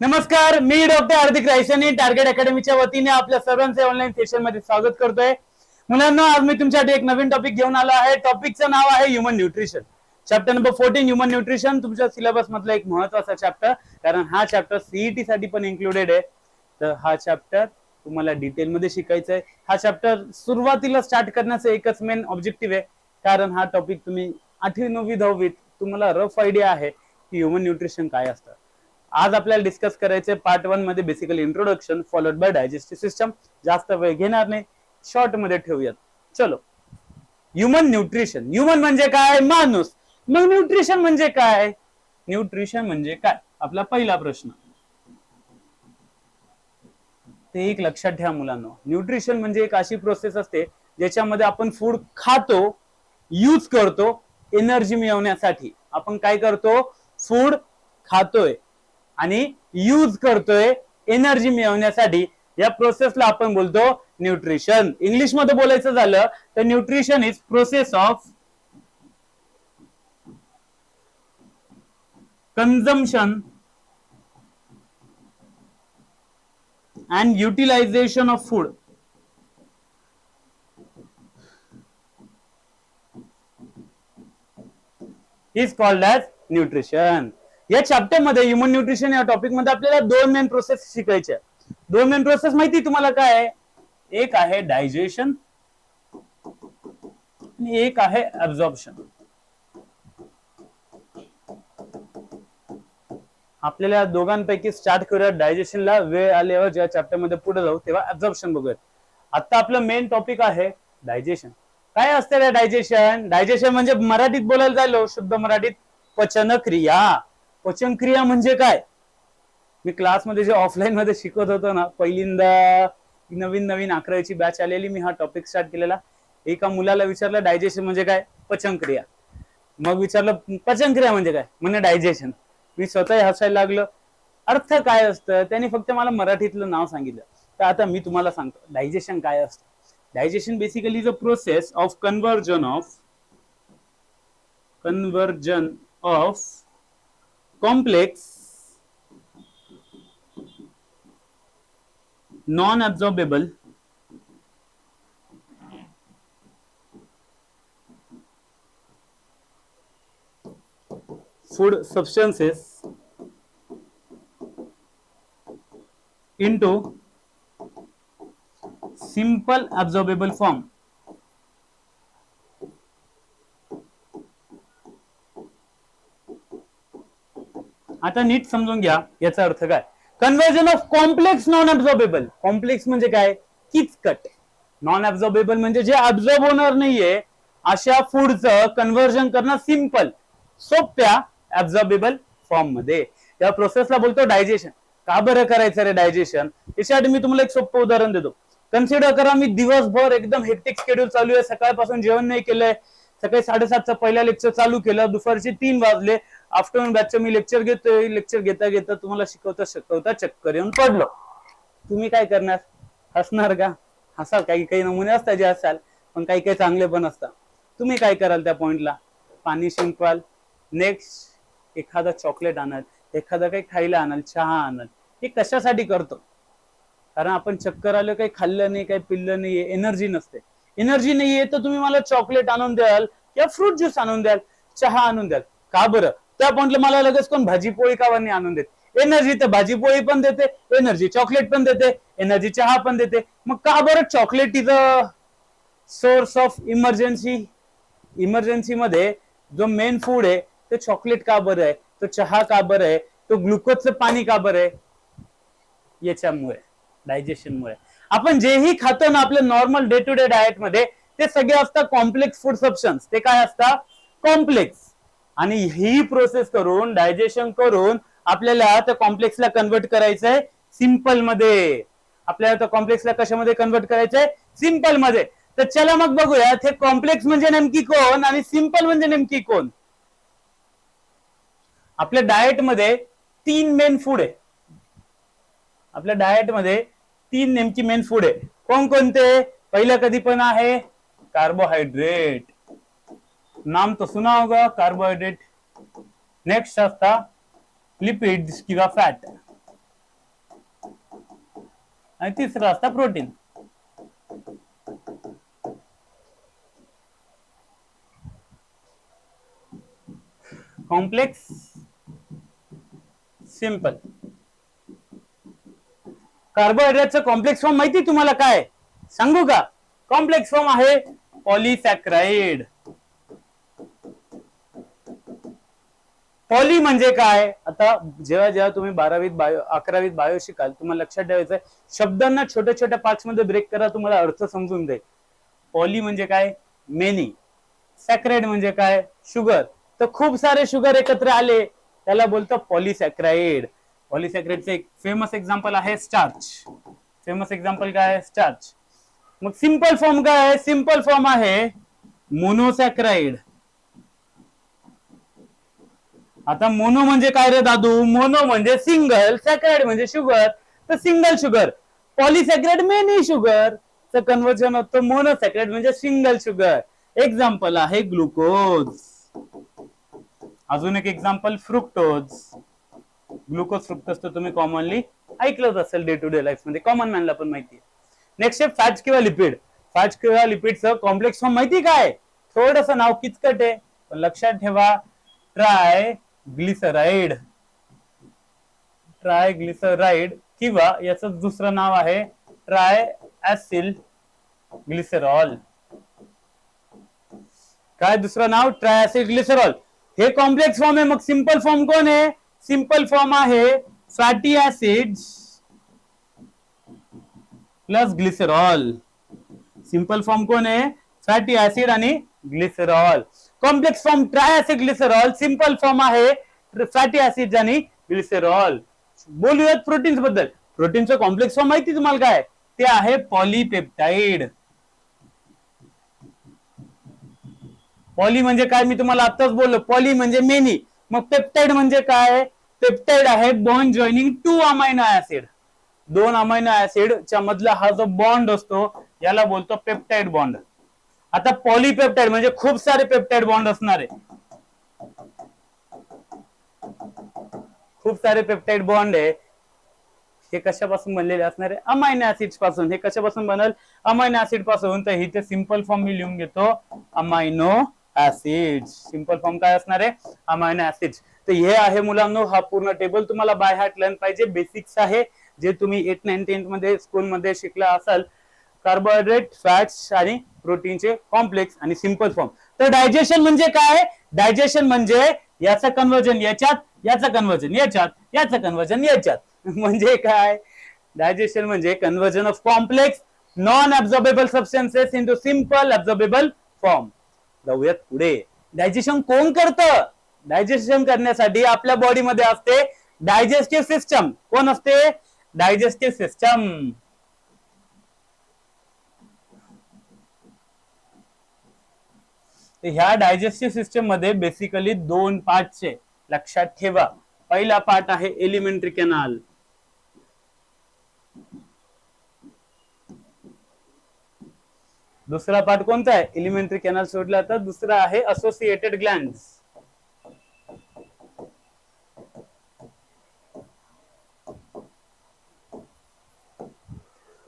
नमस्कार मी डॉक्टर हार्दिक रायसनी टार्गेट अकॅडमीच्या वतीने आपल्या सर्वांचे ऑनलाईन सेशनमध्ये स्वागत करतोय. मुलांना आज मी तुमच्यासाठी एक नवीन टॉपिक घेऊन आलो आहे. टॉपिकचं नाव आहे human nutrition chapter number fourteen human nutrition तुमच्या सिलेबस मधला एक महत्त्वाचा चॅप्टर कारण हा चॅप्टर सीईटी साठी पण इन्क्लुडेड आहे. तर हा चॅप्टर तुम्हाला डिटेल मध्ये शिकायचा आहे हा चॅप्टर सुरुवातीला स्टार्ट करण्याचं एकच मेन ऑब्जेक्टिव्ह आहे. कारण हा टॉपिक तुम्ही आठवी नववी दहावीत तुम्हाला रफ आयडिया आहे की ह्युमन न्यूट्रिशन काय असतं. आज आपल्याला डिस्कस करायचे पार्ट वनमध्ये basically introduction followed by digestive system जास्त वेळ घेणार नाही. शॉर्टमध्ये ठेवूयात. चलो. ह्युमन न्यूट्रिशन ह्युमन म्हणजे काय? माणूस. मग न्यूट्रिशन म्हणजे काय? न्यूट्रिशन म्हणजे काय? आपला पहिला प्रश्न. ते एक लक्षात ठेवा मुलांना. न्यूट्रिशन म्हणजे एक अशी प्रोसेस असते ज्याच्यामध्ये आपण फूड खातो यूज करतो एनर्जी मिळवण्यासाठी. आपण काय करतो? फूड खातोय. आणि यूज करतोय एनर्जी मिळवण्यासाठी. या प्रोसेसला आपण बोलतो न्यूट्रिशन इंग्लिशमध्ये बोलायचं झालं तर nutrition is process of consumption and utilization of food is called as nutrition या चॅप्टरमध्ये ह्युमन न्यूट्रिशन या टॉपिकमध्ये आपल्याला दोन मेन प्रोसेस शिकायच्या दोन मेन प्रोसेस माहिती तुम्हाला काय आहे? एक आहे डायजेशन आणि एक आहे ऍब्झॉर्प्शन आपल्याला दोघांपैकी स्टार्ट करूया डायजेशनला वेळ आल्यावर ज्या चॅप्टरमध्ये पुढे जाऊ तेव्हा ऍब्झॉर्प्शन बघूयात. आता आपलं मेन टॉपिक आहे डायजेशन काय असते डायजेशन डायजेशन म्हणजे मराठीत बोलायला जायलो शुद्ध मराठीत पचनक्रिया. पचनक्रिया म्हणजे काय? मी क्लासमध्ये जे ऑफलाईन मध्ये शिकवत होतो ना पहिल्यांदा नवीन नवीन अकरावीची बॅच आलेली मी हा टॉपिक स्टार्ट केलेला. एका मुलाला विचारलं डायजेशन म्हणजे काय? पचनक्रिया. मग विचारलं पचनक्रिया म्हणजे काय? म्हणजे डायजेशन मी स्वतः हसायला लागलो. अर्थ काय असतं? त्यांनी फक्त मला मराठीतलं नाव सांगितलं. तर आता मी तुम्हाला सांगतो डायजेशन काय असतं? Digestion basically is a process of conversion of conversion of complex, non-absorbable, food substances into simple absorbable form. आता नीट समजून घ्या याचा अर्थ काय? Conversion of complex non absorbable complex म्हणजे काय? किचकट. नॉन अब्झॉर्बेबल म्हणजे जे अब्झॉर्ब होणार नाहीये अशा फूडचं कन्व्हर्जन करणं सिंपल सोप्या ऍब्झॉर्बेबल फॉर्ममध्ये या प्रोसेसला बोलतो डायजेशन का बरं करायचं रे डायजेशन याच्यासाठी मी तुम्हाला एक सोपं उदाहरण देतो. कन्सिडर करा मी दिवसभर एकदम हेक्टिक शेड्यूल चालू आहे. सकाळपासून जेवण नाही केलंय. सकाळी साडेसातचं पहिला लेक्चर चालू केलं. दुपारचे तीन वाजले. आफ्टरनून बॅचचं मी लेक्चर घेतोय लेक्चर घेता घेता तुम्हाला शिकवता शिकवता चक्कर येऊन पडलो. तुम्ही काय करणार? हसणार का? हसाल काही काही नमुने असतात जे असाल पण काही काही चांगले पण असतात. तुम्ही काय कराल त्या पॉइंटला पाणी शिंकवाल नेक्स्ट एखादा चॉकलेट आणाल एखादा काही खायला आणाल चहा आणाल. हे कशासाठी करतो? कारण आपण चक्कर आलं काही खाल्लं नाही काही पिल्लं नाहीये एनर्जी नसते. एनर्जी नाहीये तर तुम्ही मला चॉकलेट आणून द्याल किंवा फ्रूट ज्यूस आणून द्याल चहा आणून द्याल. का बरं? त्या पॉइंटला मला लगेच कोण भाजी पोळी कावानी आणून देत. एनर्जी तर भाजी पोळी पण देते एनर्जी चॉकलेट पण देते एनर्जी चहा पण देते. मग का बरं chocolate is a source of emergency emergency मध्ये जो मेन फूड आहे तो चॉकलेट का बरं आहे? तो चहा का बरं आहे? तो ग्लुकोजचं पाणी का बरं आहे? याच्यामुळे डायजेशनमुळे आपण जेही खातो ना आपल्या नॉर्मल डे टू डे डाएटमध्ये ते सगळे असतात कॉम्प्लेक्स फूड सबस्टन्स ते काय असतात? कॉम्प्लेक्स आणि ही प्रोसेस करून डायजेशन करून आपल्याला त्या कॉम्प्लेक्सला कन्वर्ट करायचंय सिंपलमध्ये. आपल्याला त्या कॉम्प्लेक्सला कशामध्ये कन्वर्ट करायचंय? सिंपलमध्ये. तर चला मग बघूया हे कॉम्प्लेक्स म्हणजे नेमकी कोण आणि सिंपल म्हणजे नेमकी कोण? आपल्या डाएटमध्ये तीन मेन फूड आहे. आपल्या डाएटमध्ये तीन नेमकी मेन फूड आहे. कोण कोणते पहिलं कधी पण आहे कार्बोहायड्रेट नाम तो सुना होगा कार्बोहाइड्रेट नेक्स्ट असता लिपिड्स किंवा फॅट आणि तिसरा असता प्रोटीन कॉम्प्लेक्स सिंपल कार्बोहायड्रेटचं कॉम्प्लेक्स फॉर्म माहिती तुम्हाला काय? सांगू का? कॉम्प्लेक्स फॉर्म आहे पॉलिसॅक्राइड पॉली म्हणजे काय? आता जेव्हा जेव्हा तुम्ही बारावीत बायो अकरावीत बायो शिकाल तुम्हाला लक्षात ठेवायचं आहे शब्दांना छोट्या छोट्या पार्टमध्ये ब्रेक करा तुम्हाला अर्थ समजून जाईल. पॉली म्हणजे काय? मेनी सॅक्राइड म्हणजे काय? शुगर तर खूप सारे शुगर एकत्र आले. त्याला बोलतो पॉलिसॅक्राइड पॉलिसॅक्राइडचं एक फेमस एक्झाम्पल आहे स्टार्च फेमस एक्झाम्पल काय आहे? स्टार्च मग सिंपल फॉर्म काय आहे? सिंपल फॉर्म आहे मोनोसॅक्राइड आता मोनो म्हणजे काय रे दादू? मोनो म्हणजे सिंगल सॅक्रेड म्हणजे शुगर तर single sugar polysaccharide many sugar च कन्वर्जन होतं मोनोसॅक्राइड म्हणजे सिंगल शुगर एक्झाम्पल आहे ग्लुकोज अजून एक एक्झाम्पल फ्रुक्टोज ग्लुकोज फ्रुक्टोज तर तुम्ही कॉमनली ऐकलंच असेल डे टू डे लाईफमध्ये. कॉमन मॅनला पण माहिती आहे. नेक्स्ट आहे फॅट किंवा लिपिड फॅट किंवा लिपिडचं कॉम्प्लेक्स फॉर्म माहिती काय? थोडस नाव किचकट आहे. पण लक्षात ठेवा. Try glyceride. ट्राय ग्लिसराइड किंवा याच दुसरं नाव आहे ट्राय ऍसिल ग्लिसरॉल. काय दुसरं नाव? Tri acid glycerol. हे कॉम्प्लेक्स फॉर्म आहे. मग सिंपल फॉर्म कोण आहे? सिंपल फॉर्म आहे fatty acid plus glycerol. Simple form कोण आहे? फॅटी ऍसिड आणि glycerol. Complex form tri acid glycerol simple form आहे. फॅटी ऍसिड आणि ग्लिसरॉल बोलूयात प्रोटीन्सबद्दल. प्रोटीनचं कॉम्प्लेक्स फॉर्म माहिती तुम्हाला काय? ते आहे पॉलीपेप्टाइड पॉली म्हणजे काय? मी तुम्हाला आताच बोललो. पॉली म्हणजे मेनी मग पेप्टाइड म्हणजे काय? पेप्टाइड आहे bond joining two amino acid दोन अमायनो ऍसिड च्या मधला हा जो बॉन्ड असतो याला बोलतो पेप्टाइड बॉन्ड आता पॉलीपेप्टाइड म्हणजे खूप सारे पेप्टाइड बॉन्ड असणार. आहे खूप सारे पेप्टाइड बॉन्ड आहे. हे कशापासून बनलेले असणार? आहे अमायनो ऍसिडपासून. हे कशापासून बनल? अमायनो ऍसिडपासून. तर इथे सिंपल फॉर्म मी लिहून घेतो. अमायनो ऍसिड सिंपल फॉर्म काय असणार? आहे अमायनो ऍसिड तर हे आहे मुलांनो हा पूर्ण टेबल तुम्हाला बाय हार्ट लर्न पाहिजे. बेसिक्स आहे. जे तुम्ही एट नाईन टेन्थमध्ये स्कूल मध्ये शिकला असाल कार्बोहायड्रेट फॅट्स आणि प्रोटीनचे कॉम्प्लेक्स आणि सिंपल फॉर्म तर डायजेशन म्हणजे काय? डायजेशन म्हणजे याचं कन्वर्जन याच्यात याचं कन्वर्जन याच्यात याचं कन्वर्जन याच्यात. म्हणजे काय? डायजेशन म्हणजे conversion of complex non absorbable substances to simple absorbable form जाऊयात पुढे. डायजेशन कोण करतं? डायजेशन करण्यासाठी आपल्या बॉडीमध्ये असते डायजेस्टिव्ह सिस्टम कोण असते? डायजेस्टिव्ह सिस्टम ह्या डायजेस्टिव्ह सिस्टममध्ये बेसिकली दोन पार्टचे लक्षात ठेवा. पहिला पार्ट आहे एलिमेंटरी कॅनाल. दुसरा पार्ट कोणता आहे? एलिमेंटरी कॅनल सोडला तर दुसरा आहे असोसिएटेड ग्लँड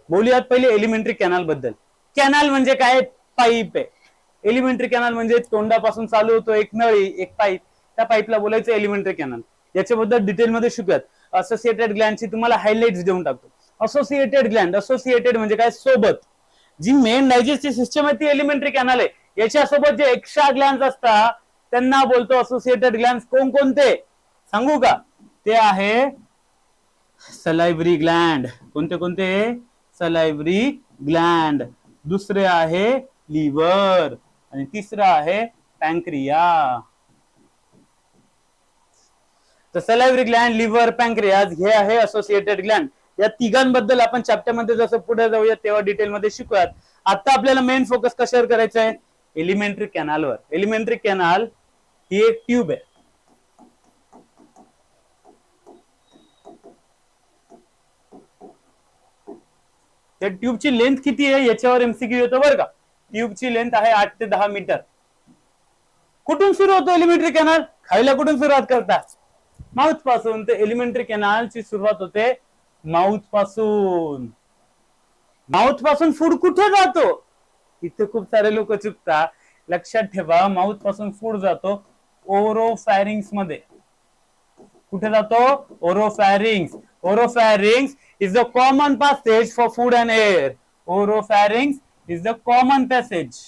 बोलूयात पहिले एलिमेंटरी कॅनलबद्दल. कॅनल म्हणजे काय? पाईप आहे. एलिमेंटरी कॅनल म्हणजे तोंडापासून चालू होतो एक नळी एक पाईप. त्या पाईपला बोलायचं एलिमेंटरी कॅनल याच्याबद्दल डिटेलमध्ये शिकूयात. असोसिएटेड ग्लँडची तुम्हाला हायलाइट्स देऊन टाकतो. असोसिएटेड ग्लँड असोसिएटेड म्हणजे काय? सोबत. जी मेन डायजेस्टिव्ह सिस्टम आहे ती एलिमेंटरी कॅनल आहे. याच्यासोबत जे एक्स्ट्रा ग्लॅन्स असतात त्यांना बोलतो असोसिएटेड ग्लॅन्स कोणकोणते? सांगू का? ते आहे सलायब्री ग्लँड कोणते कोणते? सलायब्री ग्लँड दुसरे आहे लिव्हर आणि तिसरं आहे पॅन्क्रिया. तर सलायव्हरी ग्लँड लिव्हर पॅन्क्रियाज हे आहे असोसिएटेड ग्लँड या तिघांबद्दल आपण चॅप्टरमध्ये जसं पुढे जाऊया तेव्हा डिटेल मध्ये शिकूयात. आता आपल्याला मेन फोकस कशावर करायचं आहे? एलिमेंटरी कॅनालवर एलिमेंटरी कॅनाल ही एक ट्यूब आहे. त्या ट्यूबची लेंथ किती आहे? याच्यावर एमसीक्यू येतो बरं का. ट्यूबची लेंथ आहे आठ ते दहा मीटर. कुठून सुरू होतो एलिमेंटरी कॅनल? खायला कुठून सुरुवात करता? माउथपासून ते एलिमेंटरी कॅनलची सुरुवात होते माउथपासून माउथपासून फूड कुठे जातो? इथे खूप सारे लोक चुकता. लक्षात ठेवा माउथपासून फूड जातो ओरोफॅरिंग्समध्ये. कुठे जातो? Oropharynx oropharynx is the common passage for food and air oropharynx is the common passage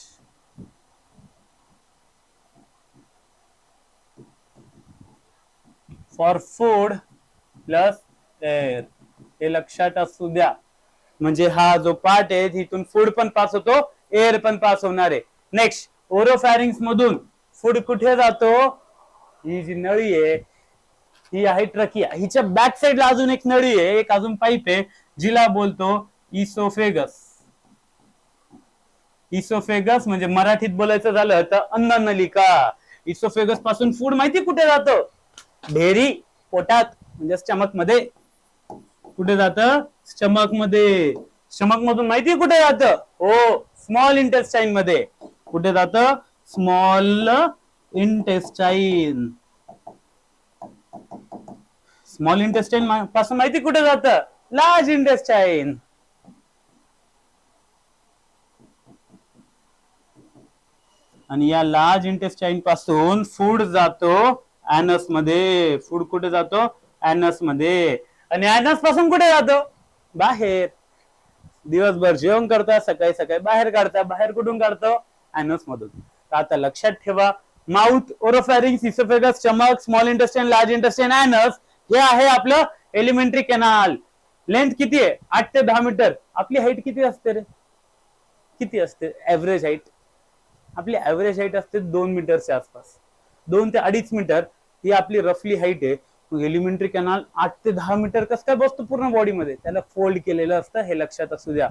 for food plus air हे लक्षात असू द्या. म्हणजे हा जो पार्ट आहे तिथून फूड पण पास होतो एअर पण पास होणार आहे. नेक्स्ट ओरोफॅरिंग्स मधून फूड कुठे जातो? ही जी नळी आहे ही आहे ट्रकिया हिच्या बॅक साइडला अजून एक नळी आहे एक अजून पाईप आहे जिला बोलतो इसोफेगस इसोफेगस म्हणजे मराठीत बोलायचं झालं तर अन्ननलिका. इसोफेगसपासून फूड माहिती कुठे जातं? ढेरी पोटात म्हणजे स्टमक हो, मध्ये कुठे जात? स्टमकमध्ये स्टमक मधून माहिती कुठे जात? हो स्मॉल इंटेस्टाईन मध्ये. कुठे जात? स्मॉल इंटेस्टाईन स्मॉल इंटेस्टाईन पासून माहिती कुठे जात? लार्ज इंटेस्टाईन आणि या लार्ज इंटेस्टाईन पासून फूड जातो अॅनसमध्ये. फूड कुठे जातो? अॅनसमध्ये. आणि अॅनसपासून कुठे जातो? बाहेर. दिवसभर जेवण करता सकाळी सकाळी बाहेर काढता बाहेर कुठून काढतो? अॅनस मधून. आता लक्षात ठेवा mouth oropharynx oesophagus stomach small intestine large intestine anus हे आहे आपलं एलिमेंटरी कॅनाल लेंथ किती आहे? आठ ते दहा मीटर आपली हाईट किती असते रे? किती असते? ऍव्हरेज हाईट आपली ऍव्हरेज हाईट असते दोन मीटरच्या आसपास. दोन ते अडीच मीटर ही आपली रफली हाईट आहे. एलिमेंटरी कॅनल आठ ते दहा मीटर कसं काय बसतो पूर्ण बॉडीमध्ये त्याला फोल्ड केलेलं असतं हे लक्षात असू द्या.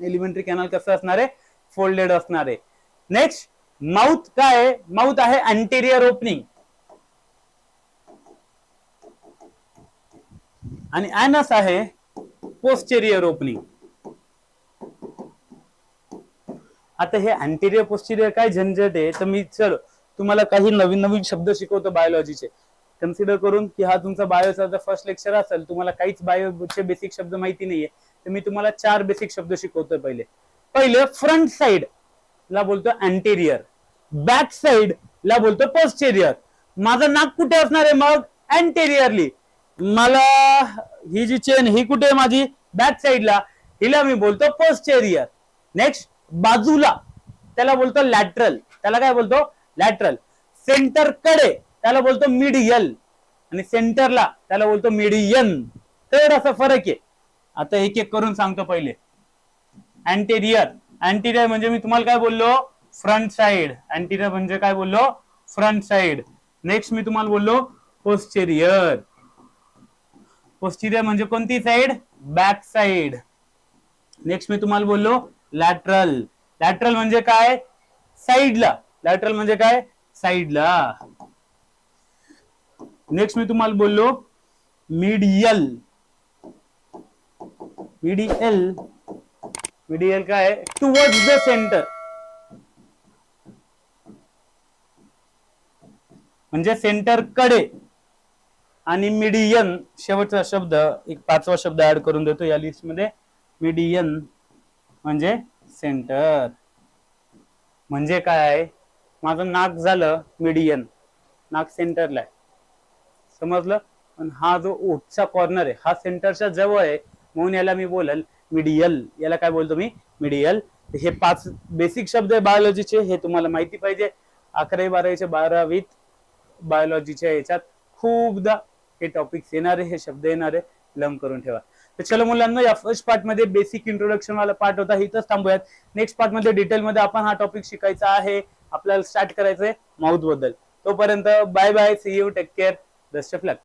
एलिमेंटरी कॅनल कसं असणार आहे? फोल्डेड असणार आहे. नेक्स्ट माउथ काय आहे? माउथ आहे अँटेरियर ओपनिंग आणि अॅनस आहे पोस्टेरियर ओपनिंग आता हे अँटेरियर पोस्टिरियर काय झंझट आहे? तर मी चल तुम्हाला काही नवीन नवीन शब्द शिकवतो बायोलॉजीचे कन्सिडर करून की हा तुमचा बायोचा जर फर्स्ट लेक्चर असेल तुम्हाला काहीच बायोचे बेसिक शब्द माहिती नाहीये. तर मी तुम्हाला चार बेसिक शब्द शिकवतोय पहिले. पहिले फ्रंट साइडला बोलतो अँटेरियर बॅक साइडला बोलतो पोस्टेरियर माझं नाक कुठे असणार आहे मग? अँटेरियरली मला ही जी चेन ही कुठे आहे माझी? बॅक साइडला हिला मी बोलतो पोस्टेरियर नेक्स्ट बाजूला त्याला बोलतो लॅटरल त्याला काय बोलतो? लॅटरल सेंटरकडे त्याला बोलतो मिडियल आणि सेंटरला त्याला बोलतो मिडियन तर असा फरक आहे. आता एक एक करून सांगतो पहिले. अँटेरियर अँटेरियर म्हणजे मी तुम्हाला काय बोललो? फ्रंट साइड अँटेरियर म्हणजे काय बोललो? फ्रंट साइड नेक्स्ट मी तुम्हाला बोललो पोस्टेरियर पोस्टेरियर म्हणजे कोणती साइड बॅक साइड नेक्स्ट मी तुम्हाला बोललो लॅटरल लॅटरल म्हणजे काय? साईडला लॅटरल म्हणजे काय? साईडला नेक्स्ट मी तुम्हाला बोललो मिडियल मिडियल मिडियल काय? टुवर्ड्स द सेंटर म्हणजे सेंटरकडे. आणि मिडियन शेवटचा शब्द एक पाचवा शब्द ऍड करून देतो या लिस्टमध्ये. मिडियन म्हणजे सेंटर म्हणजे काय? माझं नाक झालं मिडियन नाक सेंटरला आहे. समजलं? पण हा जो ओठचा कॉर्नर आहे हा सेंटरच्या जवळ आहे म्हणून याला मी बोलल मिडियल याला काय बोलतो मी? मिडियल हे पाच बेसिक शब्द आहे बायोलॉजीचे हे तुम्हाला माहिती पाहिजे. अकरावी बारावीच्या बारावीत बायोलॉजीच्या याच्यात खूपदा हे टॉपिक्स येणारे हे शब्द येणारे. लम करून ठेवा. तर चलो मुलांना या फर्स्ट पार्टमध्ये बेसिक इंट्रोडक्शन वाला पार्ट होता इथंच थांबूयात. नेक्स्ट पार्टमध्ये डिटेल मध्ये आपण हा टॉपिक शिकायचा आहे. आपल्याला स्टार्ट करायचंय माउथबद्दल. तोपर्यंत bye bye see you take care best of luck